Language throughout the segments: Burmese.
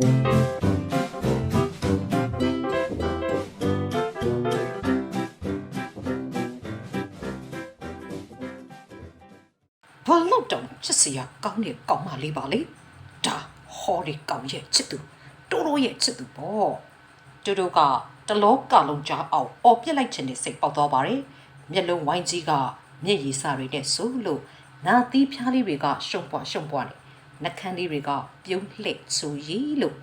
ဘာလို့တောင်ချစ်စရာကောင်းတဲ့ကောင်မလေးပါလေဒါဟော်ဒီကောင်ရဲ့ချစ်သူတိုးတိုးရဲ့ချစ်သူပေါ့တူတူကတလောကလုံးကြားအောင်အော်ပြစ်လိုက်ခြင်းနဲ့စိတ်ပေါက်သွားပါတယ်မျက်လုံးဝိုင်းကြီးကမျက်ရည်စတွေနဲ့ဆိုလို့နာသီးဖျားလေးတွေကရှုံပွားရှုံပွားနေ နှကန်းလေးတွေကပြုံးလှဲ့ဆူရီလို့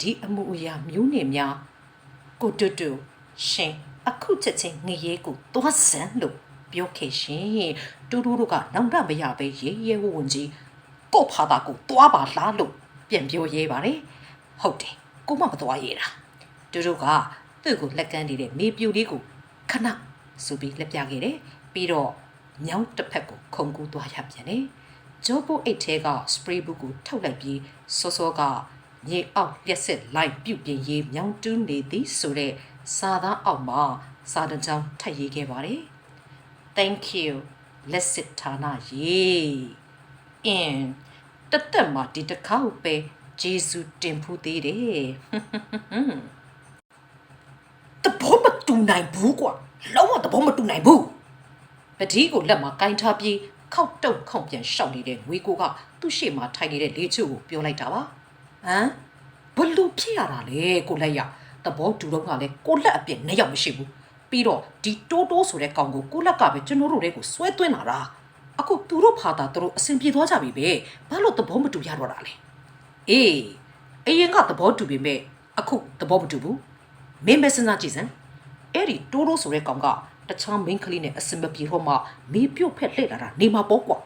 ဒီအမှုအရာမျိုးနေများကိုတူတူရှင်အခုချက်ချင်းငရေကိုသွားစမ်းလို့ပြောခဲ့ရှင်တူတူတို့ကနောင်တမရပဲရေရဲဝဝင်ကြီးကို့ဖာတာကိုသွားပါလားလို့ပြန်ပြောရဲပါတယ်ဟုတ်တယ်ကိုမမသွားရဲတာတူတူကသူ့ကိုလက်ကမ်းနေတဲ့မေပြူလေးကိုခဏဆိုပြီးလက်ပြခဲ့တယ်ပြီးတော့ညောင်းတစ်ဖက်ကိုခုံကူးသွားရပြန်တယ် ဂျိုးပိုအိတ်ထဲကစပရေးဘူးကိုထုတ်လိုက်ပြီးစောစောကမြေအောက်လျက်စစ်လိုက်ပြုတ်ပြင်းရေးမြောင်းတူးနေသည်ဆိုတဲ့စာသားအောက်မှာစာတကြောင်းထပ်ရေးခဲ့ပါတယ် thank you လက်စစ်ဌာနရေးအင်းတသက်မှာဒီတစ်ခါပဲဂျေဇုတင်ဖူးသေးတယ်တဘောမတူနိုင်ဘူးကွာလုံးဝတဘောမတူနိုင်ဘူးပတိကိုလက်မှာကင်ထားပြီး ခောက်တုတ်ခောက်ပြန်ရှောက်နေတဲ့ငွေကိုကသူ့ရှေ့မှာထိုင်နေတဲ့လေးချို့ကိုပြောလိုက်တာပါဟမ်ဘလို့ဖြစ်ရတာလဲကိုလက်ရတဘောတူတော့ကလည်းကိုလက်အပြစ်နှစ်ယောက်မရှိဘူးပြီးတော့ဒီတိုးတိုးဆိုတဲ့ကောင်ကိုကိုလက်ကပဲကျွန်တော်တို့တွေကိုဆွဲသွင်းလာတာအခုသူတို့ဖာတာသူတို့အဆင်ပြေသွားကြပြီပဲဘာလို့သဘောမတူရတော့တာလဲအေးအရင်ကသဘောတူပေမဲ့အခုသဘောမတူဘူးမင်းပဲစဉ်းစားကြည့်စမ်းအဲ့ဒီတိုးတိုးဆိုတဲ့ကောင်က တခြား main ကလေးနဲ့အဆင်မပြေတော့မှမေးပြုတ်ဖက်လှည့်လာတာနေမှာပေါ့ကွာ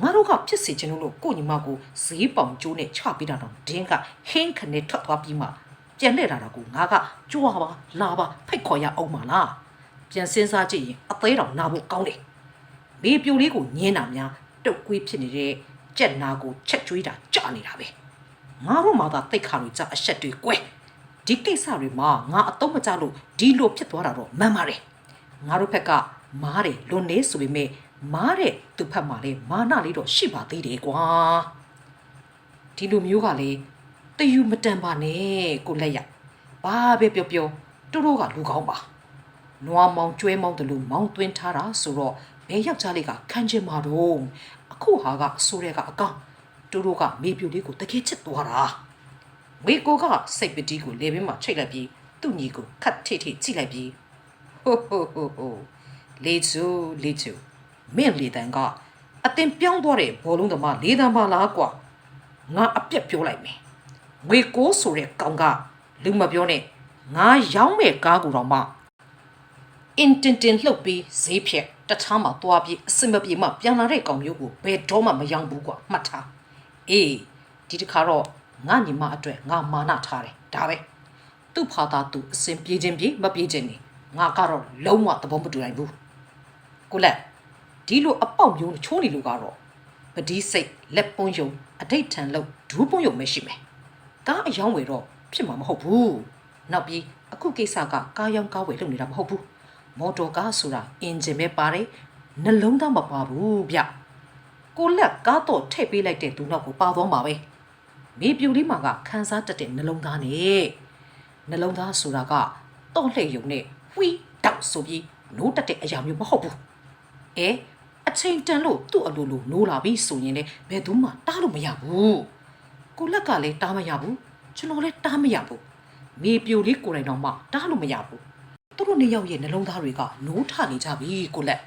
ငါတို့ကဖြစ်စေချင်လို့ကိုညီမကိုဈေးပေါင်ကျိုးနဲ့ချပြီးတာတော့ဒင်းကဟင်းခနဲ့ထွက်သွားပြီးမှပြန်လှည့်လာတာကိုငါကကြွားပါလာပါဖိတ်ခေါ်ရအောင်ပါလားပြန်စဉ်းစားကြည့်ရင်အသေးတော်နာဖို့ကောင်းတယ်မေးပြိုလေးကိုညင်းတာများတုတ်ကွေးဖြစ်နေတဲ့ကြက်နာကိုချက်ကျွေးတာကြာနေတာပဲငါတို့မှသာတိတ်ခါလို့ကြာအဆက်တွေကွဲဒီကိစ္စတွေမှာငါအတော့မကြလို့ဒီလိုဖြစ်သွားတာတော့မှန်ပါတယ် ငါတို့ဘက်ကမားတယ်လွန်နေဆိုပေမဲ့မားတဲ့သူဖက်မှာလေမာနလေးတော့ရှိပါသေးတယ်ကွာဒီလိုမျိုးကလေတယူမတန်ပါနဲ့ကိုလက်ရဘာပဲပြောပြောတူတို့ကလူကောင်းပါနွားမောင်ကျွဲမောင်တလူမောင်သွင်းထားတာဆိုတော့ဘယ်ယောက်ျားလေးကခံချင်မှာတော့အခုဟာကအဆိုးတဲ့ကအကောင်တူတို့ကမေပြူလေးကိုတကယ်ချစ်သွားတာဝေကိုကစိတ်ပတိကိုလေဘင်းမှာချိတ်လိုက်ပြီးသူ့ညီကိုခတ်ထိထိကြည့်လိုက်ပြီး ဟိုဟိုဟိုဟိုလေချူလေချူမင်းလေတန်ကအတင်ပြောင်းသွားတဲ့ဘောလုံးသမားလေးတန်ပါလားကွာငါအပြက်ပြောလိုက်မယ်ငွေကိုဆိုတဲ့ကောင်ကလူမပြောနဲ့ငါရောင်းမဲ့ကားကိုတော့မှအင်တင်တင်လှုပ်ပြီးဈေးဖြက်တခြားမှာတွားပြီးအစင်မပြေမှပြန်လာတဲ့ကောင်မျိုးကိုဘယ်တော့မှမရောင်းဘူးကွာမှတ်ထားအေးဒီတစ်ခါတော့ငါညီမအတွက်ငါမာနထားတယ်ဒါပဲသူ့ဖာသာသူအစင်ပြေခြင်းပြေမပြေခြင်းနေ ငါကတော့လုံးဝသဘောမတူနိုင်ဘူးကိုလက်ဒီလိုအပေါက်မျိုးချိုးနေလို့ကတော့ပဒီစိတ်လက်ပုံးယုံအဋိဋ္ဌံလို့ဒူးပုံးယုံမရှိမယ်ကားအယောင်းဝယ်တော့ဖြစ်မှာမဟုတ်ဘူးနောက်ပြီးအခုကိစ္စကကားရောင်းကားဝယ်လုပ်နေတာမဟုတ်ဘူးမော်တော်ကားဆိုတာအင်ဂျင်ပဲပါတယ်နှလုံးသားမပါဘူးဗျကိုလက်ကားတော့ထည့်ပေးလိုက်တဲ့သူနောက်ကိုပါသွားမှာပဲမေပြူလေးမှာကခန်းစားတက်တဲ့နှလုံးသားနဲ့နှလုံးသားဆိုတာကတော့လှည့်ယုံနဲ့ ဝီတောက်ဆိုပြီးနိုးတက်တဲ့အရာမျိုးမဟုတ်ဘူးအဲအချိန်တန်လို့သူ့အလိုလိုနိုးလာပြီဆိုရင်လည်းဘယ်သူမှတားလို့မရဘူးကိုလက်ကလည်းတားမရဘူးကျွန်တော်လည်းတားမရဘူးမေပြိုလေးကိုယ်တိုင်တော့မှတားလို့မရဘူးသူတို့နှစ်ယောက်ရဲ့နှလုံးသားတွေကနိုးထနေကြပြီကိုလက်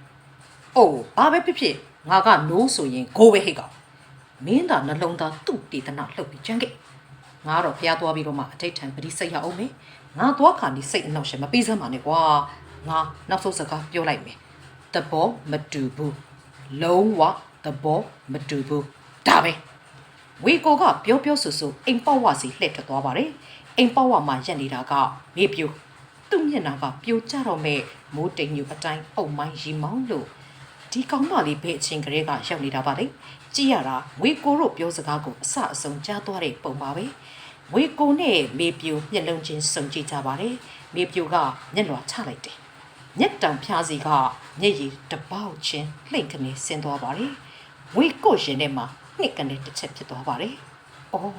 အိုးဘာပဲဖြစ်ဖြစ်ငါကနိုးဆိုရင်ဂိုးပဲဟိတ်ကောင်မင်းသာနှလုံးသားသူ့တေသနာလှုပ်ပြီးကြမ်းခဲ့ငါတော့ဖျားသွားပြီးတော့မှအထိတ်ထန်ပတိစိတ်ရအောင်မေ ငါသွားခါနေစိတ်အနှောက်ရှက်မပေးစမ်းပါနဲ့ကွာငါနောက်ဆုံးစကားပြောလိုက်မယ်တဘောမတူဘူးလုံးဝတဘောမတူဘူးဒါပဲဝေကိုကပြောပြောဆူဆူအိမ်ပေါက်ဝစီလှည့်ထွက်သွားပါတယ်အိမ်ပေါက်ဝမှာရက်နေတာကမေပြူသူ့မျက်နှာကပြိုကျတော့မဲ့မိုးတိမ်ညူအတိုင်းအုံမိုင်းရီမောင်းလို့ဒီကောင်းမလေးဘဲအချင်းကလေးကရောက်နေတာပါလေကြည့်ရတာဝေကိုတို့ပြောစကားကိုအဆအဆုံးကြားသွားတဲ့ပုံပါပဲ ဝေကိုနဲ့မေပြူမျက်လုံးချင်းစုံကြည့်ကြပါတယ်မေပြူကမျက်လွှာချလိုက်တယ်မျက်တောင်ဖျားစီကမျက်ရည်တပေါက်ချင်းလှိမ့်ကနေဆင်းသွားပါတယ်ဝေကိုရှင်ထဲမှာနှစ်ကနေတစ်ချက်ဖြစ်သွားပါတယ်။အော်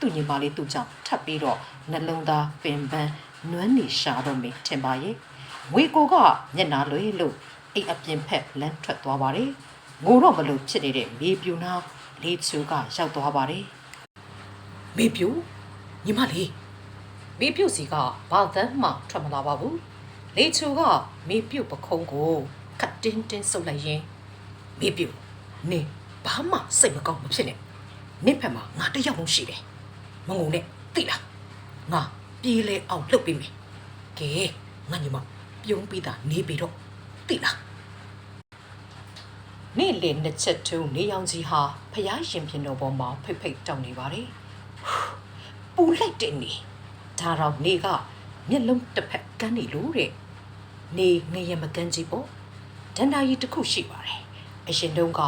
သူ့ညီမလေးသူ့ကြောင့်ထပ်ပြီးတော့နှလုံးသားပင်ပန်းနွမ်းနေရှာတော့မေထင်ပါရဲ့ငွေကိုကမျက်နာလွေလို့အိတ်အပြင်ဖက်လမ်းထွက်သွားပါတယ်ငိုတော့မလို့ဖြစ်နေတဲ့မေပြူနာလေးချူကရောက်သွားပါတယ်မေပြူ ညီမလေးမေပြူစီကဘာသမ်းမှထွက်မလာပါဘူးလေးချူကမေပြူပခုံးကိုခတ်တင်းတင်းဆုပ်လိုက်ရင်မေပြူနေဘာမှစိတ်မကောင်းမဖြစ်နဲ့နင့်ဖက်မှာငါတစ်ယောက်လုံးရှိတယ်မငုံနဲ့သိလားငါပြေးလဲအောင်လှုပ်ပေးမယ်ကဲငါညီမပြုံးပြီးသားနေပြီတော့သိလားနေ့လည်နှစ်ချက်ထုံးနေအောင်ကြီးဟာဖျားရှင်ပြင်တော်ပေါ်မှာဖိတ်ဖိတ်တောင်းနေပါတယ် ပူလိုက်တဲ့နေဒါတော့နေကမျက်လုံးတစ်ဖက်ကန်းနေလို့တဲ့နေငရမကန်းကြီးပေါ့ဒန္တာကြီးတစ်ခုရှိပါတယ်အရှင်တုန်းက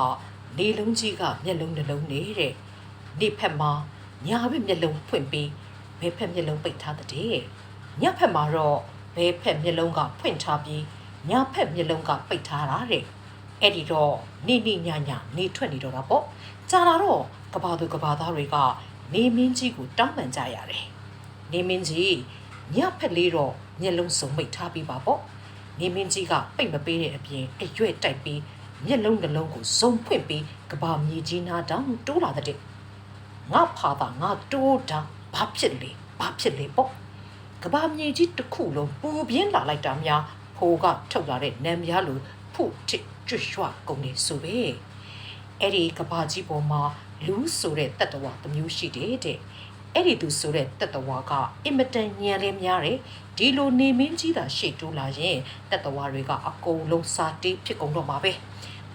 နေလုံးကြီးကမျက်လုံးနှလုံးနေတဲ့နေဖက်မှာညာဘက်မျက်လုံးဖွင့်ပြီးဘဲဖက်မျက်လုံးပိတ်ထားတဲ့ညဖက်မှာတော့ဘဲဖက်မျက်လုံးကဖွင့်ထားပြီးညာဖက်မျက်လုံးကပိတ်ထားတာတဲ့အဲ့ဒီတော့နေနေညညနေထွက်နေတော့တာပေါ့ကြာလာတော့ကဘာသူကဘာသားတွေက နေမင်းကြီးကိုတောင်းပန်ကြရတယ်နေမင်းကြီးညဖက်လေးတော့မျက်လုံးစုံမိတ်ထားပြီးပါပေါ့နေမင်းကြီးကပိတ်မပေးတဲ့အပြင်အရွက်တိုက်ပြီးမျက်လုံးနှလုံးကိုစုံဖွင့်ပြီးကဘာမြေကြီးနာတောင်တိုးလာတဲ့ငါဖာတာငါတိုးတာဘာဖြစ်လဲဘာဖြစ်လဲပေါ့ကဘာမြေကြီးတစ်ခုလုံးပူပြင်းလာလိုက်တာများဖိုးကထုတ်လာတဲ့နံများလိုဖုထစ်ကျွတ်ရွှကုန်နေဆိုပဲအဲ့ဒီကဘာကြီးပေါ်မှာ လူဆိုတဲ့တတ္တဝါတစ်မျိုးရှိတယ်တဲ့အဲ့ဒီသူဆိုတဲ့တတ္တဝါကအင်မတန်ညံလဲများတယ်ဒီလိုနေမင်းကြီးတာရှေ့တိုးလာရင်တတ္တဝါတွေကအကုန်လုံးစာတေးဖြစ်ကုန်တော့မှာပဲ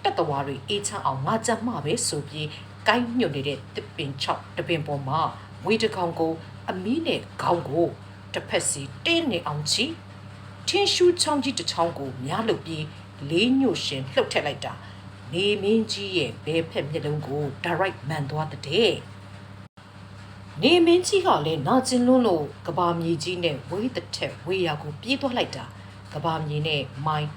တတ္တဝါတွေအေးချမ်းအောင်ငါကြမ်းမှပဲဆိုပြီးကိုင်းညွတ်နေတဲ့တစ်ပင်ချောက်တစ်ပင်ပေါ်မှာငွေတစ်ကောင်ကို အမီးနဲ့ခေါင်းကိုတစ်ဖက်စီတင်းနေအောင်ချီထင်းရှူးချောင်းကြီးတစ်ချောင်းကိုများလုပ်ပြီးလေးညို့ရှင်လှုပ်ထက်လိုက်တာ နေမင်းကြီးရဲ့ဘဲဖက်မျက်လုံးကို direct မှန်သွားတဲ့နေမင်းကြီးကလည်းနာကျင်လွန်းလို့ကဘာမြေကြီးနဲ့ဝေးတစ်ထက်ဝေးရာကိုပြေးသွားလိုက်တာကဘာမြေနဲ့မိုင်း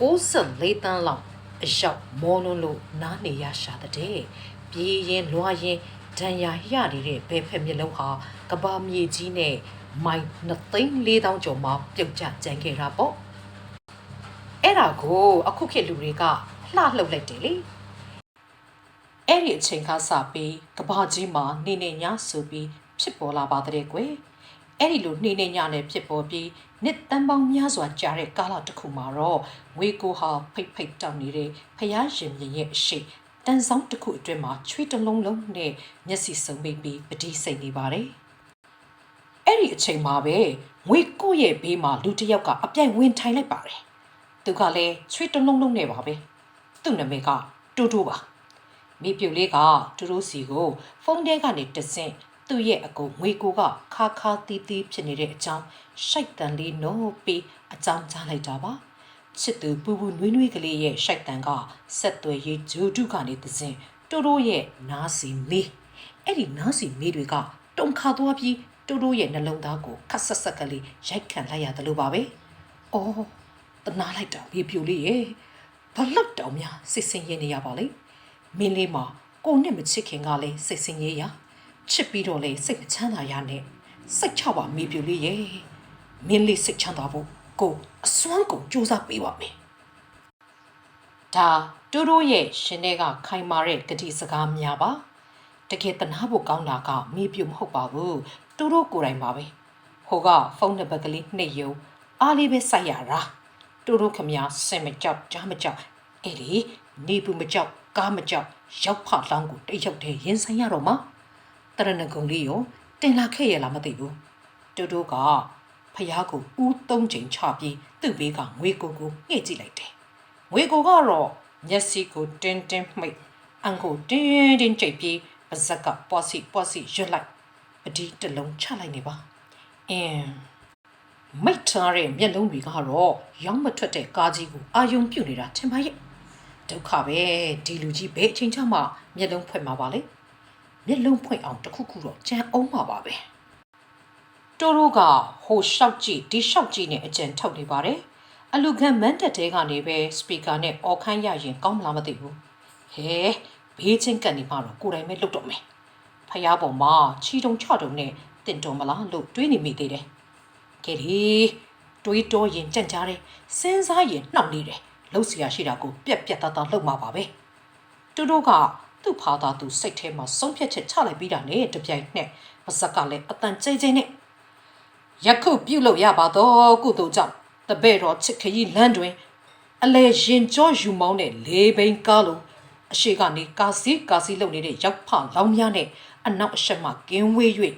64တန်းလောက်အရောက်မောလွန်းလို့နားနေရရှာတဲ့ပြေးရင်လွှားရင်ဒဏ်ရာရနေတဲ့ဘဲဖက်မျက်လုံးဟာကဘာမြေကြီးနဲ့မိုင်း2သိန်း4000ကျော်မှပြုတ်ကျကြမ်းခဲ့တာပေါ့အဲ့ဒါကိုအခုခေတ်လူတွေက လှလှုပ်လိုက်တယ်လေအဲ့ဒီအချိန်ကစပြီးကဘာကြီးမှာနေနေညဆိုပြီးဖြစ်ပေါ်လာပါတဲ့ကွယ်အဲ့ဒီလိုနေနေညနဲ့ဖြစ်ပေါ်ပြီးနှစ်တန်းပေါင်းများစွာကြာတဲ့ကာလတစ်ခုမှာတော့ငွေကိုဟာဖိတ်ဖိတ်တောက်နေတဲ့ဖယားရှင်မြင်ရဲ့အရှိတန်ဆောင်တစ်ခုအတွင်းမှာချွေးတစ်လုံးလုံးနဲ့မျက်စိစုံမိတ်ပြီးပတိစိတ်နေပါတယ်အဲ့ဒီအချိန်မှာပဲငွေကိုရဲ့ဘေးမှာလူတစ်ယောက်ကအပြိုင်ဝင်ထိုင်လိုက်ပါတယ်သူကလည်းချွေးတစ်လုံးလုံးနဲ့ပါပဲ သူ့နာမည်ကတိုးတိုးပါမိပြုတ်လေးကတိုးတိုးစီကိုဖုန်းထဲကနေတဆင့်သူ့ရဲ့အကူငွေကိုကခါခါတီးတီးဖြစ်နေတဲ့အကြောင်းရှိုက်တန်လေးနိုးပြီးအကြောင်းကြားလိုက်တာပါချစ်သူပူပူနွေးနွေးကလေးရဲ့ရှိုက်တန်ကဆက်သွယ်ရေးဂျိုဒုကနေတဆင့်တိုးတိုးရဲ့နားစီမေးအဲ့ဒီနားစီမေးတွေကတုံခါသွားပြီးတိုးတိုးရဲ့နှလုံးသားကိုခတ်ဆက်ဆက်ကလေးရိုက်ခံလိုက်ရတယ်လို့ပါပဲ။အော်တနာလိုက်တာဘေးပြူလေးရဲ့ ဘလောက်တောင်များစစ်စင်ရင်နေရပါလေ။မင်းလေးမှာကိုနဲ့မချစ်ခင်ကလည်းစိတ်စင်ရေးရချစ်ပြီးတော့လေစိတ်မချမ်းသာရနဲ့စိတ်ချပါမေးပြူလေးရဲ့မင်းလေးစိတ်ချမ်းသာဖို့ကိုအစွမ်းကုန်စူးစမ်းပေးပါမယ်။ဒါတိုးတိုးရဲ့ရှင်တဲ့ကခိုင်မာတဲ့ဂတိစကားများပါ။တကယ်တနာဖို့ကောင်းတာကမေးပြူမဟုတ်ပါဘူး။တိုးတိုးကိုယ်တိုင်ပါပဲ။ဟိုကဖုန်းနံပါတ်ကလေးနှိပ်ယုံအားလေးပဲစိုက်ရတာ။ တိုးတိုးခမစင်မကြောက်ကြားမကြောက်အဲ့ဒီနေဘူးမကြောက်ကားမကြောက်ရောက်ဖလောင်းကိုတိတ်ရောက်တဲ့ရင်ဆိုင်ရတော့မှာတရဏဂုံလေးရောတင်လာခဲ့ရလားမသိဘူးတိုးတိုးကဖះကိုဦးသုံးချိန်ချပြီးသူ့ဘေးကငွေကိုကိုငှဲ့ကြည့်လိုက်တယ်ငွေကိုကတော့မျက်စိကိုတင်းတင်းမှိတ်အန်ကိုတင်းတင်းကြိတ်ပြီးပါဇက်ကပွားစီပွားစီရွတ်လိုက်ပဒီတစ်လုံးချလိုက်နေပါအင်း မိတ်ထားတဲ့မျက်လုံးတွေကတော့ရောင်းမထွက်တဲ့ကားကြီးကိုအာယုံပြုတ်နေတာထင်ပါရဲ့ဒုက္ခပဲဒီလူကြီးဘယ်အချိန်ချမှမျက်လုံးဖွင့်မှာပါလေမျက်လုံးဖွင့်အောင်တခုခုတော့ကြံအောင်မှာပါပဲတိုးတိုးကဟိုရှောက်ကြည့်ဒီရှောက်ကြည့်နဲ့အကြံထုတ်နေပါတယ်အလူခံမန်းတက်တဲကနေပဲစပီကာနဲ့အော်ခန်းရရင်ကောင်းမလားမသိဘူးဟဲဘေးချင်းကန်နေမှတော့ကိုယ်တိုင်ပဲလုတ်တော့မယ်ဖះပေါ်မှာချီတုံချတုံနဲ့တင်တော်မလားလို့တွေးနေမိသေးတယ် ကဲဒီတွေးတော်ရင်ကြံ့ကြားတယ်စဉ်းစားရင်နှောက်နေတယ်လှုပ်เสียရှိတာကိုပြက်ပြက်သားသားလှုပ်မှာပါပဲတူတူကသူ့ဖာသာသူစိတ်ထဲမှာဆုံးဖြတ်ချက်ချလိုက်ပြီးတာနဲ့တပြိုင်နက်ပါဇက်ကလည်းအတန်ကျဲကျဲနဲ့ယခုပြုတ်လို့ရပါတော့ကုသိုလ်ကြောင့်တပည့်တော်ချစ်ခရီးလမ်းတွင် အလဲရင်ကြောယူမောင်းတဲ့လေးဘိန်းကားလုံးအရှိကနေကာစီကာစီလုံနေတဲ့ရောက်ဖလောင်းများနဲ့အနောက်အရှက်မှကင်းဝေး၍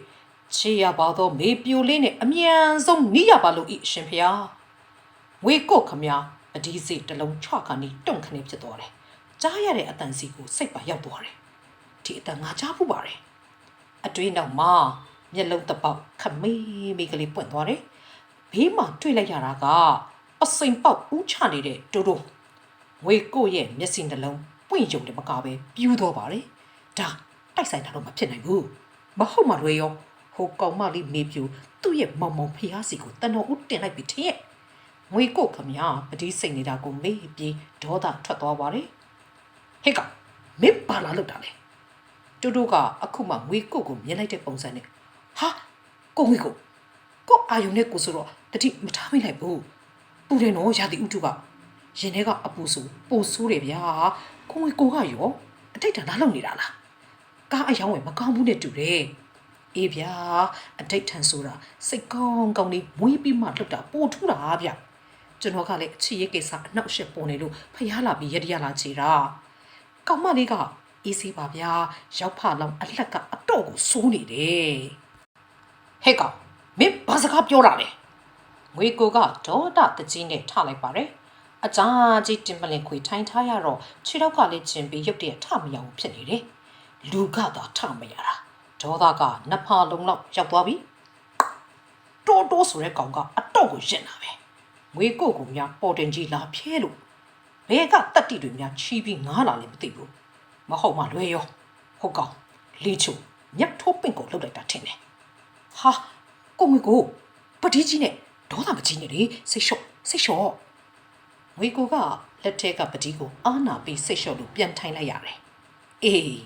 ချေရပါသောမေပြိုလေးနဲ့အမြန်ဆုံးနီးရပါလို့ဤအရှင်ဖျားဝေကို့ခမညာအဒီစီတစ်လုံးချွခါနီတုံခနေဖြစ်သွားတယ်ကြားရတဲ့အတန်စီကိုစိတ်ပါရောက်သွားတယ်ဒီအတန်ငါကြားဖို့ပါတယ်အတွင်းနောက်မှာမျက်လုံးတစ်ပေါက်ခမေးမေးကလေးပွင့်သွားတယ်ဘေးမှာတွေ့လိုက်ရတာကအစိမ်ပေါက်ဦးချနေတဲ့တိုးတိုးငွေကိုရဲ့မျက်စိနှလုံးပွင့်ယုံတယ်မကပဲပြူးတော့ပါလေဒါတိုက်ဆိုင်တာတော့မဖြစ်နိုင်ဘူးမဟုတ်မှလွယ်ရော ဟိုကောင်မလေးမေပြူသူ့ရဲ့မောင်မောင်ဖျားစီကိုတန်တော်ဦးတင်လိုက်ပြီထင်ရဲ့ငွေကိုခမညာပတိစိတ်နေတာကိုမေးပြီးဒေါသထွက်သွားပါတယ်ဟေ့ကောင်မင်းပါလာလို့တာလေတူတူကအခုမှငွေကိုကိုမြင်လိုက်တဲ့ပုံစံနဲ့ဟာကိုငွေကိုကိုအာယုံနဲ့ကိုဆိုတော့တတိမထားမိလိုက်ဘူးပူတယ်နော်ရာသီဥတုကရင်ထဲကအပူဆိုပိုဆိုးတယ်ဗျာကိုငွေကိုကရောအတိတ်တလားလုံနေတာလားကားအယောင်းဝယ်မကောင်းဘူးနဲ့တူတယ် အေးဗျာအတိတ်ထန်ဆိုတာစိတ်ကောင်းကောင်းလေးမွေးပြီးမှလှုပ်တာပိုထူတာဗျကျွန်တော်ကလည်းအချစ်ရဲ့ကိစ္စအနောက်ရှက်ပေါ်နေလို့ဖျားလာပြီးရတရလာချေတာကောင်မလေးကအေးစေးပါဗျာရောက်ဖလောင်အလက်ကအတော့ကိုစိုးနေတယ်ဟဲ့ကောင်မင်းဘာစကားပြောတာလဲငွေကိုကဒေါဒတကြီးနဲ့ထလိုက်ပါတယ်။အကြာကြီးတင်ပလင်ခွေထိုင်းထားရတော့ခြေထောက်ကလည်းကျင်ပြီးရုပ်တရက်ထမရဘူးဖြစ်နေတယ်။လူကတော့ထမရတာ။ ဒေါသကနဖာလုံးလောက်ရောက်သွားပြီ။တိုးတိုးဆိုတဲ့ကောင်ကအတော့ကိုရင်လာပဲ။ငွေကိုကများပေါ်တင်ကြီးလာဖြဲလို့ဘဲကတက်တိတွေများချီးပြီးငားလာလည်းမသိဘူး။မဟုတ်မှလွဲရော။ဟုတ်ကောင်လေးချိုမြတ်ထိုးပင့်ကိုလှုပ်လိုက်တာထင်တယ်။ဟာကိုငွေကိုပတိကြီးနဲ့ဒေါသမကြီးနဲ့လေစိတ်လျှော့စိတ်လျှော့ငွေကိုကလက်ထက်ကပတိကိုအာနာပြီးစိတ်လျှော့လို့ပြန်ထိုင်လိုက်ရတယ်အေး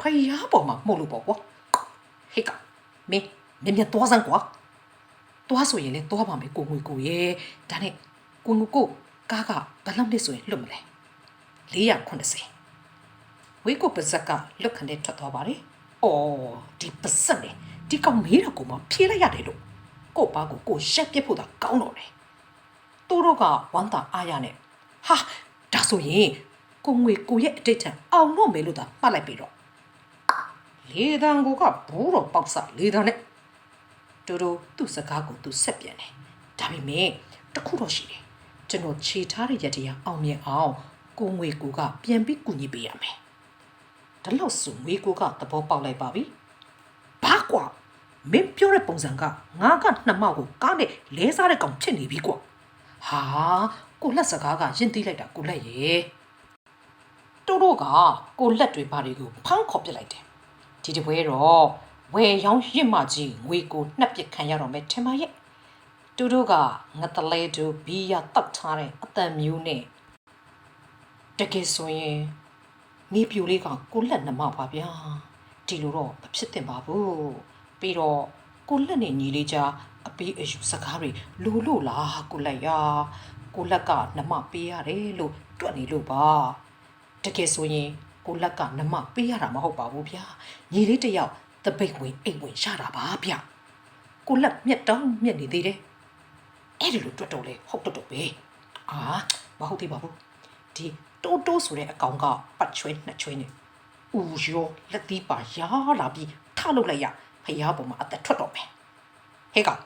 ဖယားပေါ်မှာမှုတ်လို့ပေါ့ကွာ ဟေ့ကမင်းမြင်မြင်သွားစမ်းကွာသွားဆိုရင်လည်းသွားပါမယ်ကိုငွေကိုရဲ့ဒါနဲ့ကိုငွေကိုကားကဘယ်လောက်နဲ့ဆိုရင်လွတ်မလဲ480ဝေးကိုပါဇက်ကလွတ်ခနဲ့ထွက်သွားပါတယ်။အော်ဒီပါဇက်နဲ့ဒီကောင်မေးတော့ကိုမဖြေးလိုက်ရတယ်လို့ကို့ပါကိုကိုရက်ပြစ်ဖို့သာကောင်းတော့တယ်။သူတို့ကဝမ်းသာအားရနဲ့ဟာဒါဆိုရင်ကိုငွေကိုရဲ့အတိတ်ထံအောင်တော့မယ်လို့သာပတ်လိုက်ပြီတော့ လေတန်ကိုကဘူးတော့ပေါက်စလေတန်နဲ့တူတူသူ့စကားကိုသူဆက်ပြန်တယ်။ဒါပေမဲ့တခုတော့ရှိတယ်။ကျွန်တော်ခြေထားတဲ့ရတရားအောင်မြင်အောင်ကိုငွေကိုကပြန်ပြီးကူညီပေးရမယ်။ဒါလို့ဆိုငွေကိုကသဘောပေါက်လိုက်ပါပြီ။ဘာကွာမင်းပြောတဲ့ပုံစံကငါကနှမောက်ကိုကားနဲ့လဲစားတဲ့ကောင်ဖြစ်နေပြီကွာ။ဟာကိုလက်စကားကရင်သိလိုက်တာကိုလက်ရဲ့။တို့တို့ကကိုလက်တွေဘာတွေကိုဖမ်းခေါ်ပစ်လိုက်တယ်။ ဒီတပွဲတော့ဝယ်ရောင်းရစ်မကြီးငွေကိုနှက်ပစ်ခံရတော့မယ်ထင်ပါရဲ့။တို့တို့ကငတလဲတို့ဘီယာတောက်ထားတဲ့အတန်မျိုးနဲ့တကယ်ဆိုရင်မိပြူလေးကကိုလက်နှမပါဗျာဒီလိုတော့မဖြစ်သင့်ပါဘူးပြီးတော့ကိုလက်နဲ့ညီလေးကြားအပေးအယူစကားတွေလိုလို့လားကိုလက်ရကိုလက်ကနှမပေးရတယ်လို့တွက်နေလို့ပါတကယ်ဆိုရင် ကိုလက်ကနှမပေးရတာမဟုတ်ပါဘူးဗျာညီလေးတစ်ယောက်တပိတ်ဝင်အိတ်ဝင်ရတာပါဗျာကိုလက်မျက်တောင်းမျက်နေသေးတယ်အဲ့ဒီလိုတွက်တော့လေဟုတ်တော့တော့ပဲအာမဟုတ်သေးပါဘူးဒီတိုးတိုးဆိုတဲ့အကောင်ကပတ်ချွဲနှစ်ချွဲနေဦးရောလက်သီးပါရာလာပြီးထလုပ်လိုက်ရဖျားပေါ်မှာအသက်ထွက်တော့မယ်ဟဲ့ကောင်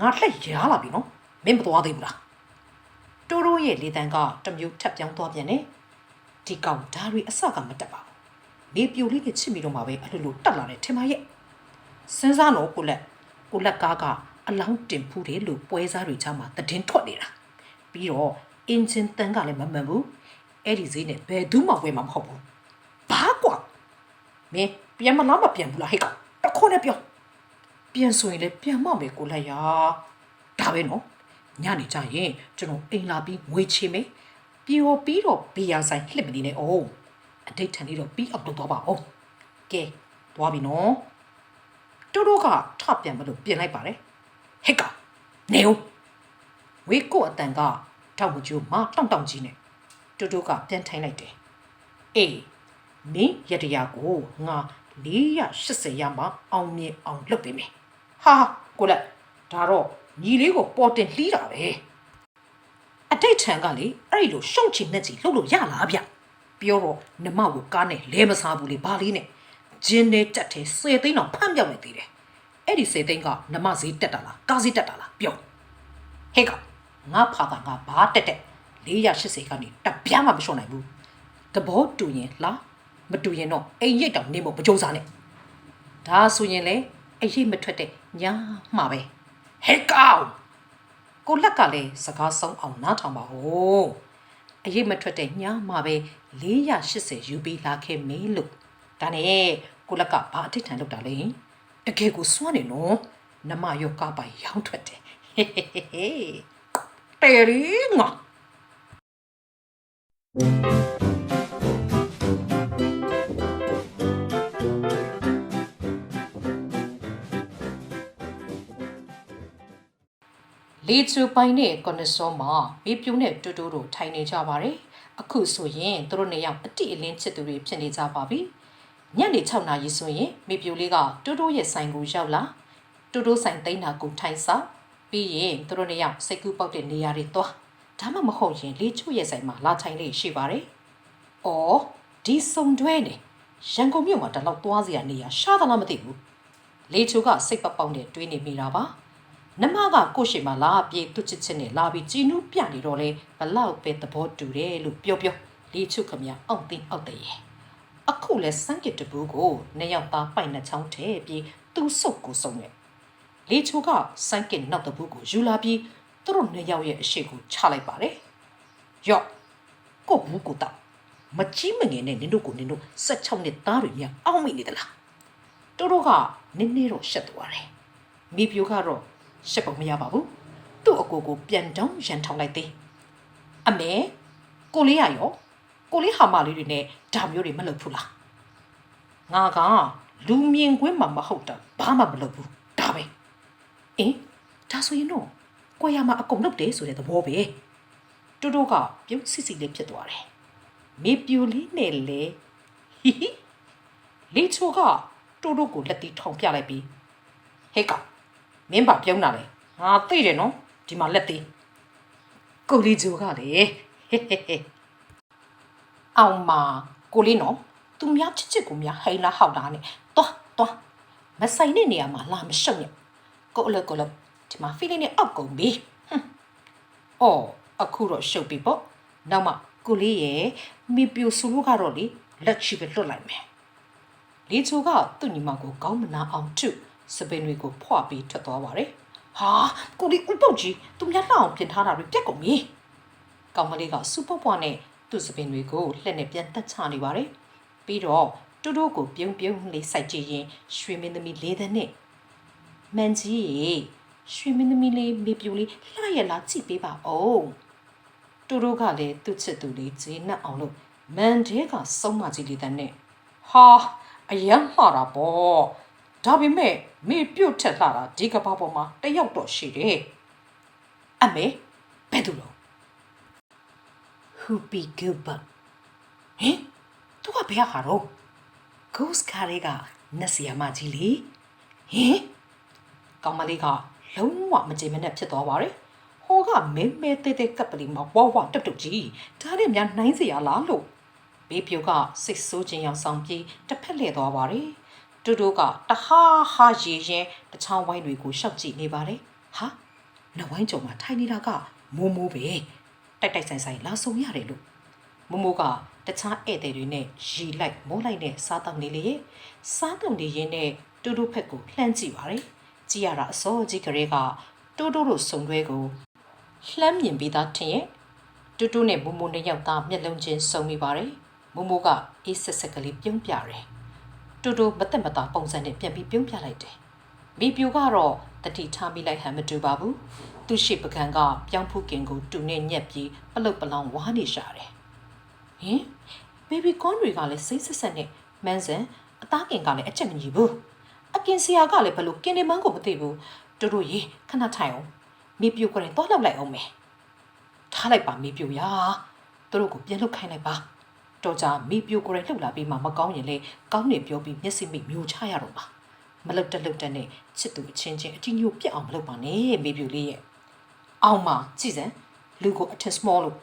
ငါလှက်ရာလာပြီနော်မင်းမသွားသေးဘူးလားတိုးတိုးရဲ့လေတံကတစ်မျိုးထပ်ပြောင်းသွားပြန်တယ် ဒီကောင်ဓာရီအစကမတက်ပါဘူးလေပြိုလေးနဲ့ချစ်မိတော့မှပဲအလိုလိုတက်လာတယ်ထင်ပါရဲ့စဉ်းစားတော့ကိုလက်ကိုလက်ကားကအလောင်းတင်ဖူးတယ်လို့ပွဲစားတွေချာမှာတည်င်းထွက်နေတာပြီးတော့အင်ဂျင်တန်ကလည်းမမှန်ဘူးအဲ့ဒီဈေးနဲ့ဘယ်သူမှဝယ်မှာမဟုတ်ဘူးဘာကွာမင်းပြန်မလားမပြန်ဘူးလားဟဲ့ကောင်တခုနဲ့ပြောပြန်ဆိုရင်လည်းပြန်မမယ်ကိုလိုက်ရဒါပဲနော်ညနေကျရင်ကျွန်တော်အိမ်လာပြီးငွေချေမယ် ပြီးတော့ပြီးတော့ဘေးရဆိုင်လှစ်မနေနဲ့အောင်အတိတ်ထန်လေးတော့ပြီးအောင်လုပ်တော့ပါအောင်ကဲသွားပြီနော်တိုးတိုးကထပြန်မလို့ပြင်လိုက်ပါတယ်ဟစ်ကနေဦးဝေးကိုအတန်ကထောက်မကျိုးမတောင့်တောင့်ကြီးနဲ့တိုးတိုးကပြန်ထိုင်လိုက်တယ်အေးမင်းရတရာကိုငါ480ရမှအောင်မြင်အောင်လုပ်ပေးမယ်ဟာကိုလက်ဒါတော့ညီလေးကိုပေါ်တင်လှီးတာပဲ အတိတ်ထံကလေအဲ့ဒီလိုရှုံချင်နဲ့ကြီးလှုပ်လို့ရလားဗျပြောတော့နမကိုကားနဲ့လဲမစားဘူးလေဘာလေးနဲ့ဂျင်းနဲ့တက်တယ်စေသိန်းတော့ဖမ်းပြောက်နေသေးတယ်အဲ့ဒီစေသိန်းကနမဈေးတက်တာလားကားဈေးတက်တာလားပြောဟဲ့ကငါဖာတာငါဘာတက်တက်480ကနေတပြားမှမရှုံနိုင်ဘူးတဘောတူရင်လားမတူရင်တော့အိမ်ရိတ်တောင်နေမို့မကြိုးစားနဲ့ဒါဆိုရင်လေအရေးမထွက်တဲ့ညာမှာပဲဟဲ့ကောင် ကိုလက်ကလည်းစကားဆုံးအောင်နားထောင်ပါဦးအရေးမထွက်တဲ့ညာမှာပဲ480ယူပြီးလာခဲ့မင်းလို့ဒါနဲ့ကိုလက်ကဘာအထိတ်ထန်လုပ်တာလဲတကယ်ကိုစွန့်နေနော်နမရောကပိုင်ရောင်းထွက်တယ်ဟေးဟေးဟေးဟေးတယ်ရီငါ လေချူပိုင်နဲ့ကွန်နစောမှာမေပြူနဲ့တူတူတို့ထိုင်နေကြပါတယ်။အခုဆိုရင်သူတို့နှစ်ယောက်အတိအလင်းချစ်သူတွေဖြစ်နေကြပါပြီ။ညနေ6နာရီဆိုရင်မေပြူလေးကတူတူရဲ့ဆိုင်ကိုရောက်လာတူတူဆိုင်သိမ်းတာကိုထိုင်စားပြီးရင်သူတို့နှစ်ယောက်စိတ်ကူးပေါက်တဲ့နေရာတွေသွားဒါမှမဟုတ်ရင်လေချူရဲ့ဆိုင်မှာလာထိုင်လေးရှိပါတယ်။အော်ဒီစုံတွဲနေရန်ကုန်မြို့မှာတလောက်သွားစရာနေရာရှားသလားမသိဘူး။လေချူကစိတ်ပပောက်နဲ့တွေးနေမိတာပါ။ နမကကိုရှိမှလာပြေသူချစ်ချင်းနဲ့လာပြီးကြည်နူးပြနေတော့လေဘလောက်ပဲသဘောတူတယ်လို့ပြောပြောလေးချုပ်ခမအောက်သိအောက်တည်းရဲ့အခုလဲစမ်းကစ်တပူးကိုနှစ်ယောက်သားပိုက်နှချောင်းထဲပြီးသူ့စုပ်ကိုစုံတယ်လေးချိုကစမ်းကစ်နောက်တပူးကိုယူလာပြီးသူတို့နှစ်ယောက်ရဲ့အရှိကိုချလိုက်ပါတယ်ယော့ကိုဘူးကိုတော့မကြီးမငယ်နဲ့နင်တို့ကိုနင်တို့16နှစ်သားတွေများအောက်မိနေသလားတို့တို့ကနင်းနေတော့ရှက်သွားတယ်မိပြိုကတော့ ရှက်ပုံမရပါဘူးသူ့အကိုကိုပြန်တောင်းရန်ထောင်လိုက်သေးအမေကိုလေးရရောကိုလေးဟာမလေးတွေနဲ့ဒါမျိုးတွေမလုပ်ဘူးလားငါကလူမြင်ကွင်းမှာမဟုတ်တာဘာမှမလုပ်ဘူးဒါပဲအင်းဒါဆိုရင်တော့ကိုရမှာအကုန်လုပ်တယ်ဆိုတဲ့သဘောပဲတူတူကပြုတ်စစ်စစ်လေးဖြစ်သွားတယ်မေပြူလေးနဲ့လေဟီဟီလေချိုကတူတူကိုလက်တီထောင်ပြလိုက်ပြီးဟဲ့ကောင် မင်းပါပြုံးတာလေငါသိတယ်နော်ဒီမှာလက်သေးကိုလီဂျိုကလေဟဲ့ဟဲ့ဟဲ့အောင်မကိုလေးနော်သူများချစ်ချစ်ကိုများဟိန်းလားဟောက်တာနဲ့တွားတွားမဆိုင်တဲ့နေရာမှာလာမရှုံနဲ့ကိုအလကိုလဒီမှာဖီလင်းနဲ့အောက်ကုန်ပြီဟွန်းအော်အခုတော့ရှုပ်ပြီပေါ့နောက်မှကိုလေးရဲ့မိပြူဆူလို့ကတော့လေလက်ချီပဲလွတ်လိုက်မယ်လီချိုကသူ့ညီမကိုကောင်းမနာအောင်ထု စပင်တွေကိုဖွာပြီးထွက်သွားပါတယ်။ဟာကိုဒီဥပုတ်ကြီးသူများလှအောင်ပြင်ထားတာတွေပြက်ကုန်ပြီ။ကောင်မလေးကစူပုတ်ပွားနဲ့သူ့စပင်တွေကိုလက်နဲ့ပြန်တက်ချနေပါတယ်။ပြီးတော့တူတူကိုပြုံးပြုံးလေးစိုက်ကြည့်ရင်ရွှေမင်းသမီးလေးတဲ့နဲ့မန်ကြီးရေရွှေမင်းသမီးလေးမေပြူလေးလှရလာကြည့်ပေးပါဦး။တူတူကလည်းသူ့ချစ်သူလေးဂျင်းနဲ့အောင်လို့မန်တဲကစုံမကြီးလေးတဲ့နဲ့ဟာအယမ်းမှားတာပေါ့ ဒါပေမဲ့မေပြုတ်ထက်လာတာဒီကဘာပေါ်မှာတယောက်တော့ရှိတယ်အမေဘယ်သူလဲဟူပီဂူဘတ်ဟင်သူကဘယ်ဟာတော့ ghost ကားလေးကနက်စီယာမကြီးလေဟင်ကောင်မလေးကလုံးဝမကြင်မနဲ့ဖြစ်သွားပါတယ်ဟိုကမဲမဲတဲတဲကပ်ပလီမှာဝဝတွတ်တွတ်ကြီးဒါနဲ့များနှိုင်းစရာလားလို့ဘေးပြိုကစိတ်ဆိုးခြင်းရောက်ဆောင်ပြီးတစ်ဖက်လှည့်သွားပါတယ် တူတူကတဟားဟာရေရင်တချောင်းဝိုင်းတွေကိုရှောက်ကြည့်နေပါတယ်ဟာနဝိုင်းကြုံမှာထိုင်နေတာကမိုးမိုးပဲတိုက်တိုက်ဆိုင်ဆိုင်လာဆုံရတယ်လို့မိုးမိုးကတခြားဧည့်သည်တွေနဲ့ရီလိုက်မိုးလိုက်နဲ့စားတောက်နေလေရဲ့စားတောက်နေရင်းနဲ့တူတူဖက်ကိုလှမ်းကြည့်ပါတယ်ကြည့်ရတာအစောကြီးကလေးကတူတူတို့ဆုံတွဲကိုလှမ်းမြင်ပြီးသားထင်ရဲ့တူတူနဲ့မိုးမိုးနဲ့ရောက်သားမျက်လုံးချင်းစုံမိပါတယ်မိုးမိုးကအေးဆက်ဆက်ကလေးပြုံးပြတယ် တူတူမသက်မသာပုံစံနဲ့ပြန်ပြီးပြုံးပြလိုက်တယ်မိပြူကတော့တတိထားမိလိုက်ဟန်မတူပါဘူးသူရှိပကံကပြောင်းဖူးကင်ကိုတူနဲ့ညက်ပြီးပလုတ်ပလောင်ဝါးနေရှာတယ်ဟင်ဘေဘီကွန်တွေကလည်းစိတ်ဆက်ဆက်နဲ့မန်းစံအသားကင်ကလည်းအချက်မကြီးဘူးအကင်ဆရာကလည်းဘလို့ကင်နေမန်းကိုမသိဘူးတို့တို့ရေခဏထိုင်အောင်မိပြိုကရင်တော့လောက်လိုက်အောင်မယ်ထားလိုက်ပါမိပြိုရာတို့တို့ကိုပြန်လုတ်ခိုင်းလိုက်ပါ တော့ကြမိပြိုကိုရင်လှုပ်လာပြီးမှမကောင်းရင်လေကောင်းနေပြောပြီးမျက်စိမိမျိုးချရတော့ပါမလုတ်တက်လုတ်တက်နဲ့ချစ်သူအချင်းချင်းအချင်းညို့ပြက်အောင်မလုပ်ပါနဲ့မိပြိုလေးရဲ့အောင်မကြည့်စမ်းလူကိုအထက် small လို့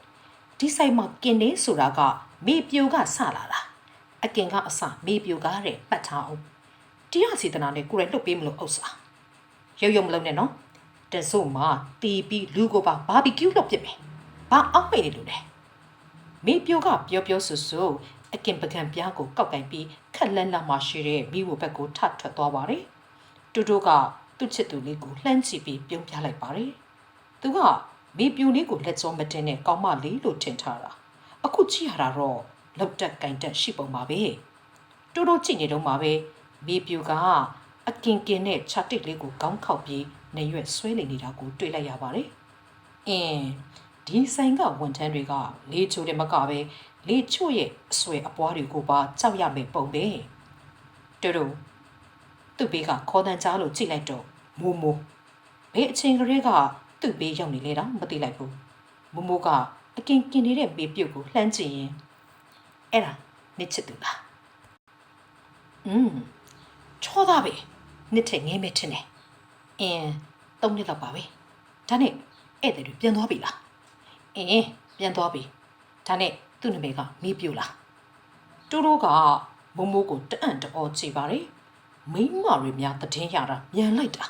ဒီဆိုင်မှာกินနေဆိုတာကမိပြိုကစလာတာအကင်ကအစမိပြိုကတဲ့ပတ်ထားအောင်တရားစီတနာနဲ့ကိုယ်တိုင်လှုပ်ပေးမလို့ဥစ္စာရုပ်ရုပ်မလုပ်နဲ့နော်တဆို့မှာတီးပြီးလူကိုပါဘာဘီကျူးလုပ်ပစ်မယ်ဘာအောက်မိတ်နေလို့လဲ မိပြိုကပြောပြောဆူဆူအကင်ပကံပြားကိုကောက်ကင်ပြီးခက်လန်းလာမှရှိတဲ့မိဝဘက်ကိုထထွက်သွားပါတယ်။တူတူကသူ့ချစ်သူလေးကိုလှမ်းကြည့်ပြီးပြုံးပြလိုက်ပါတယ်။သူကမိပြိုလေးကိုလက်စောမတင်နဲ့ကောင်းမလေးလို့ထင်ထားတာ။အခုကြည့်ရတာတော့လောက်တက်ကင်တက်ရှိပုံပါပဲ။တူတူကြည့်နေတော့မှာပဲမိပြိုကအကင်ကင်နဲ့ခြာတစ်လေးကိုကောင်းခောက်ပြီးနေရွက်ဆွဲနေနေတာကိုတွေ့လိုက်ရပါတယ်။အင်း ဒီဆိုင်ကဝန်ထမ်းတွေကလေချိုတယ်မကပဲလေချို့ရဲ့အဆွဲအပွားတွေကိုပါကြောက်ရမယ်ပုံပဲတူတူသူ့ဘေးကခေါ်တန်ကြားလို့ကြည့်လိုက်တော့မိုးမိုးဘယ်အချိန်ကလေးကသူ့ဘေးရောက်နေလဲတော့မသိလိုက်ဘူးမိုးမိုးကအကင်ကင်နေတဲ့ဘေးပြုတ်ကိုလှမ်းကြည့်ရင်အဲ့ဒါနစ်ချစ်သူလားอืมချောသားပဲနစ်ထက်ငဲမဲ့ထင်တယ်အင်းသုံးနှစ်လောက်ပါပဲဒါနဲ့ဧည့်သည်တွေပြန်သွားပြီလား အင်းပြန်သွားပြီဒါနဲ့သူ့နာမည်ကမီးပြိုလားတူတူကမမိုးကိုတအံ့တောကြည့်ပါလေမိန်းမတွေများတည်င်းရတာမြန်လိုက်တာ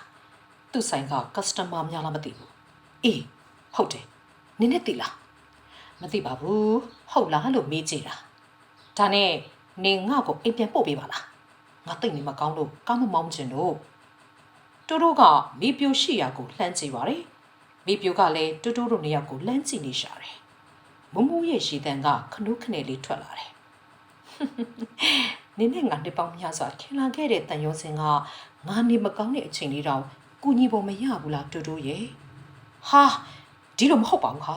သူ့ဆိုင်က customer များလားမသိဘူးအေးဟုတ်တယ်နင်းနဲ့သိလားမသိပါဘူးဟုတ်လားလို့မေးကြည့်တာဒါနဲ့နေငါ့ကိုအိမ်ပြန်ပို့ပေးပါလားငါတိတ်နေမကောင်းလို့ကားမမောင်းချင်လို့တူတူကမီးပြိုရှိရာကိုလှမ်းကြည့်ပါလေ မိပြိုကလည်းတူတူတို့နှစ်ယောက်ကိုလှမ်းကြည့်နေရှာတယ်။မမူးရဲ့ရှီတန်ကခနုခနဲ့လေးထွက်လာတယ်။နင်းနဲ့ငါနှစ်ပေါင်းများစွာခင်လာခဲ့တဲ့တန်ရုံစင်ကငါနေမကောင်းတဲ့အချိန်လေးတောင်ကူညီဖို့မရဘူးလားတူတူရဲ့။ဟာဒီလိုမဟုတ်ပါဘူးဟာ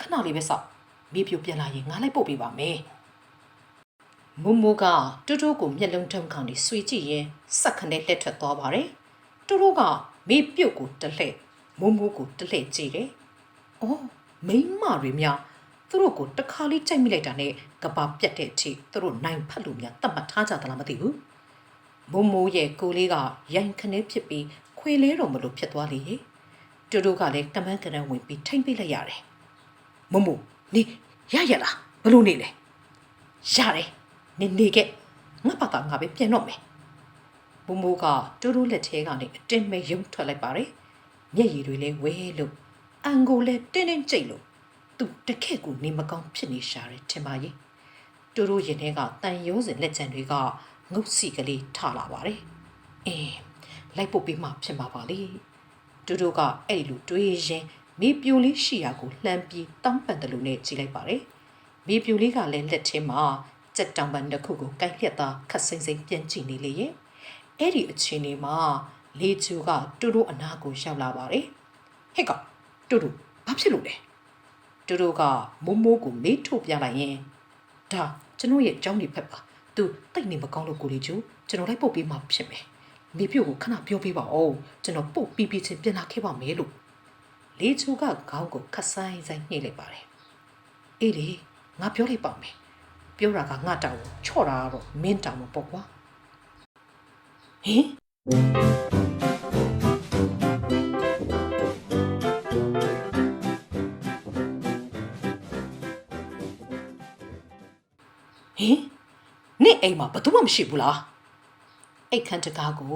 ခဏလေးပဲစောက်မိပြိုပြန်လာရင်ငါလိုက်ပို့ပေးပါမယ်။မမူးကတူတူကိုမျက်လုံးထုံခေါင်ပြီးဆွေကြည့်ရင်စက်ခနဲ့လက်ထွက်သွားပါတယ်။တူတူကမိပြုတ်ကိုတလှည့် မိုးမိုးကိုတလှည့်ကြည့်တယ်။အော်မိန်းမတွေများသူတို့ကိုတခါလေးကြိုက်မိလိုက်တာနဲ့ကပါပြတ်တဲ့အထိသူတို့နိုင်ဖတ်လို့များတတ်မှတ်ထားကြသလားမသိဘူး။မိုးမိုးရဲ့ကိုလေးကရိုင်ခနဲဖြစ်ပြီးခွေလဲတော်မလို့ဖြစ်သွားလေ။တူတူကလည်းကမန်းကနန်းဝင်ပြီးထိမ့်ပေးလိုက်ရတယ်။မိုးမိုးနေရရလားဘလို့နေလဲ။ရတယ်နေနေခဲ့ငါပါတာငါပဲပြန်တော့မယ်။မိုးမိုးကတူတူလက်ထဲကနေအတင်းမဲ့ရုံထွက်လိုက်ပါတယ်။ မျက်ရည်တွေလည်းဝဲလို့အန်ကိုလည်းတင်းတင်းကြိတ်လို့သူတခက်ကိုနေမကောင်းဖြစ်နေရှာတယ်ထင်ပါရဲ့တူတို့ရင်ထဲကတန်ရိုးစင်လက်ချံတွေကငုတ်စီကလေးထလာပါတယ်အင်းလိုက်ပုတ်ပြီးမှဖြစ်မှာပါလေတူတို့ကအဲ့ဒီလိုတွေးရင်မိပြိုလေးရှိရာကိုလှမ်းပြီးတောင်းပန်တယ်လို့နဲ့ကြည့်လိုက်ပါတယ်မိပြိုလေးကလည်းလက်ထဲမှာစက်တောင်ပန်တစ်ခုကိုကိုက်လျက်သားခတ်စိမ့်စိမ့်ပြန်ကြည့်နေလေရဲ့အဲ့ဒီအချိန်လေးမှာ လေချူကတူတူအနာကိုရောက်လာပါတယ်ဟဲ့ကောင်တူတူဘာဖြစ်လို့လဲတူတူကမိုးမိုးကိုမေးထုတ်ပြလိုက်ရင်ဒါကျွန်တော်ရဲ့အကြောင်းတွေဖက်ပါသူတိတ်နေမကောင်းလို့ကိုလေးချူကျွန်တော်လိုက်ပုတ်ပေးမှဖြစ်မယ်မိပြုတ်ကိုခဏပြောပေးပါဦးကျွန်တော်ပုတ်ပြီးပြီးချင်းပြန်လာခဲ့ပါမယ်လို့လေချူကခေါင်းကိုခတ်ဆိုင်ဆိုင်ညှိလိုက်ပါတယ်အေးလေငါပြောလိုက်ပါမယ်ပြောတာကငါတောင်းချော့တာကတော့မင်းတောင်းမပေါ့ကွာဟင် အိမ်မှာဘယ်သူမှမရှိဘူးလားအိတ်ခမ်းတကားကို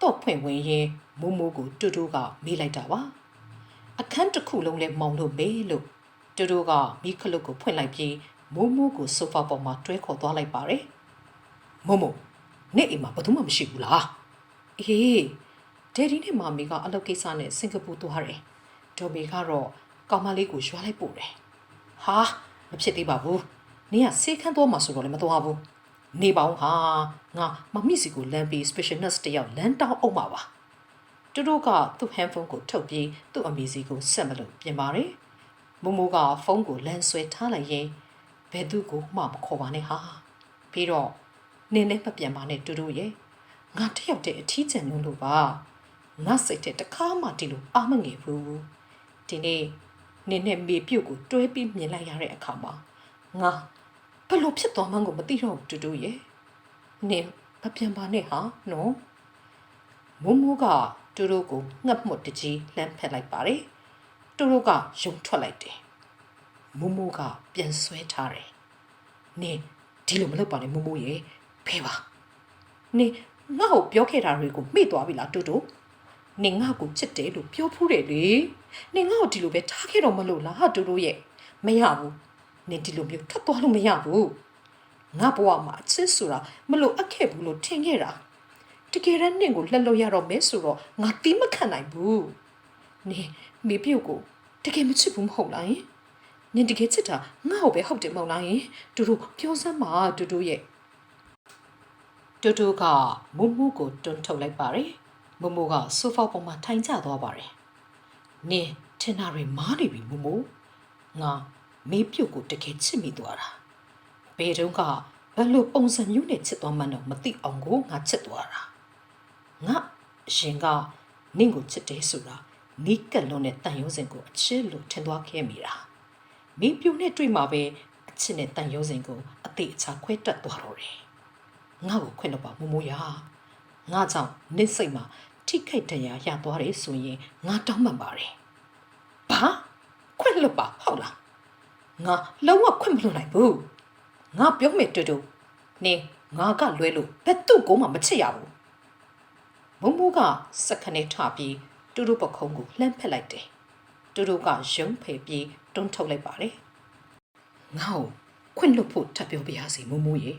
တော့ဖွင့်ဝင်ရင်မိုးမိုးကိုတူတူကမေးလိုက်တာပါအခန်းတစ်ခုလုံးလဲမောင်လို့မေးလို့တူတူကမိခလုတ်ကိုဖွင့်လိုက်ပြီးမိုးမိုးကိုဆိုဖာပေါ်မှာတွဲခေါ်သွားလိုက်ပါတယ်မိုးမိုးနေ့အိမ်မှာဘယ်သူမှမရှိဘူးလားအေးဒယ်ဒီနဲ့မာမီကအလုပ်ကိစ္စနဲ့စင်ကာပူသွားတယ်ဒေါ်မီကတော့ကောင်မလေးကိုရွာလိုက်ပို့တယ်ဟာမဖြစ်သေးပါဘူးနင်ကစေခန်းသွားမှာဆိုတော့လည်းမသွားဘူး နေပေါင်းဟာငါမမီစီကိုလမ်းပြီး special nurse တယောက်လမ်းတောင်းအောင်ပါပါတူတူကသူ့ handphone ကိုထုတ်ပြီးသူ့အမေစီကိုဆက်မလို့ပြင်ပါတယ်မမိုးကဖုန်းကိုလမ်းဆွဲထားလိုက်ရင်ဘယ်သူကိုမှမခေါ်ပါနဲ့ဟာပြီးတော့နင်းလည်းမပြန်ပါနဲ့တူတူရဲ့ငါတယောက်တည်းအထီးကျန်လို့လို့ပါငါစိတ်ထဲတစ်ခါမှဒီလိုအာမငယ်ဘူးဒီနေ့နင်းနဲ့မေပြုတ်ကိုတွဲပြီးမြင်လိုက်ရတဲ့အခါမှာငါ ဘယ်လိုဖြစ်သွားမှန်းကိုမသိတော့ဘူးတူတူရဲ့နင်းမပြန်ပါနဲ့ဟာနော်မိုးမိုးကတူတူကိုငှက်မှုတ်တကြီးလှမ်းဖက်လိုက်ပါတယ်တူတူကယုံထွက်လိုက်တယ်မိုးမိုးကပြန်ဆွဲထားတယ်နင်းဒီလိုမလုပ်ပါနဲ့မိုးမိုးရဲ့ဖေးပါနေငါ့ကိုပြောခဲ့တာတွေကိုမေ့သွားပြီလားတူတူနေငါ့ကိုချစ်တယ်လို့ပြောဖူးတယ်လေနေငါ့ကိုဒီလိုပဲထားခဲ့တော့မလို့လားတူတူရဲ့မရဘူး နေဒီလိုမျိုးထွက်သွားလို့မရဘူးငါဘဝမှာအချစ်ဆိုတာမလို့အပ်ခဲ့ဘူးလို့ထင်ခဲ့တာတကယ်တမ်းနင့်ကိုလှက်လို့ရတော့မဲဆိုတော့ငါတီးမခံနိုင်ဘူးနေမိပြုတ်ကိုတကယ်မချစ်ဘူးမဟုတ်လားယင်နင်တကယ်ချစ်တာငါ့ကိုပဲဟုတ်တယ်မဟုတ်လားယင်တူတူပြောစမ်းပါတူတူရဲ့တူတူကမူမူကိုတွန်းထုတ်လိုက်ပါတယ်မူမူကဆိုဖာပေါ်မှာထိုင်ကျသွားပါတယ်နင်ထင်တာတွေမားနေပြီမူမူငါ မေးပြုတ်ကိုတကယ်ချစ်မိသွားတာဘယ်တုန်းကဘယ်လိုပုံစံမျိုးနဲ့ချစ်သွားမှန်းတော့မသိအောင်ကိုငါချစ်သွားတာငါအရှင်ကနင့်ကိုချစ်တယ်ဆိုတာနီးကပ်လုံးနဲ့တန်ရုံးစင်ကိုအချစ်လို့ထင်သွားခဲ့မိတာမေးပြုတ်နဲ့တွေ့မှာပဲအချစ်နဲ့တန်ရုံးစင်ကိုအသေးအချာခွဲတက်သွားတော့တယ်ငါ့ကိုခွင့်တော့ပါမမိုးရငါကြောင့်နစ်စိတ်မှာထိခိုက်တရားရသွားတယ်ဆိုရင်ငါတောင်းပန်ပါတယ်ဘာခွင့်လွတ်ပါဟုတ်လား ငါလုံးဝခွင့်မလွတ်နိုင်ဘူးငါပြောမယ်တူတူနေငါကလွဲလို့ဘယ်သူ့ကိုမှမချစ်ရဘူးမုံမိုးကစက္ကနဲ့ထပြီးတူတူပခုံးကိုလှမ်းဖက်လိုက်တယ်တူတူကရုံးဖယ်ပြီးတွန်းထုတ်လိုက်ပါတယ်ငါ့ကိုခွင့်လွတ်ဖို့ထပ်ပြောပြရစီမုံမိုးရေ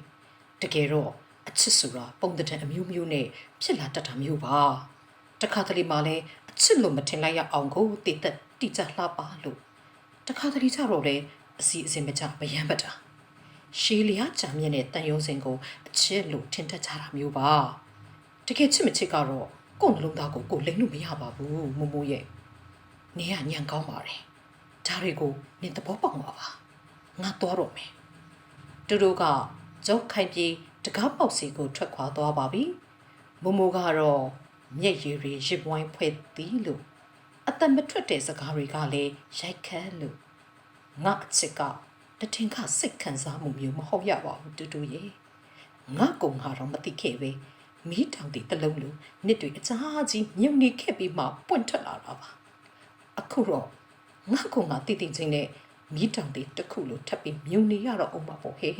တကယ်တော့အချစ်ဆိုတာပုံသဏ္ဍာန်အမျိုးမျိုးနဲ့ဖြစ်လာတတ်တာမျိုးပါတခါတလေမှလည်းအချစ်လို့မထင်လိုက်ရအောင်ကိုတည်သက်တိကျလှပလို့တခါတလေကျတော့လေ အစီအစဉ်မကြမယမ်းပတ်တာရှေးလျားကြံမြင့်တဲ့တန်ရုံးစင်ကိုအချစ်လို့ထင်တတ်ကြတာမျိုးပါတကယ်ချစ်မချစ်ကတော့ကိုယ်နှလုံးသားကိုကိုယ်လိမ့်လို့မရပါဘူးမမိုးရဲ့နေရညံကောင်းပါတယ်ဒါတွေကိုနင်သဘောပေါက်မှာပါငါသွားတော့မယ်တူတူကကြောက်ခိုင်ပြေတကားပေါက်စီကိုထွက်ခွာသွားပါပြီမမိုးကတော့မျက်ရည်တွေရစ်ဝိုင်းဖွဲ့သည်လို့အတမထွက်တဲ့စကားတွေကလည်းရိုက်ခတ်လို့ ငါအချစ်ကတထင်ကစိတ်ခံစားမှုမျိုးမဟုတ်ရပါဘူးတူတူရဲ့ငါကုံဟာတော့မသိခဲ့ပဲမီးတောင်တီတစ်လုံးလုံးနှစ်တွေအကြားကြီးမြုပ်နေခဲ့ပြီးမှပွင့်ထွက်လာတာပါအခုတော့ငါကုံကတည်တည်ချင်းနဲ့မီးတောင်တီတစ်ခုလိုထပ်ပြီးမြုပ်နေရတော့အောင်ပါပေါ့ဟဲ့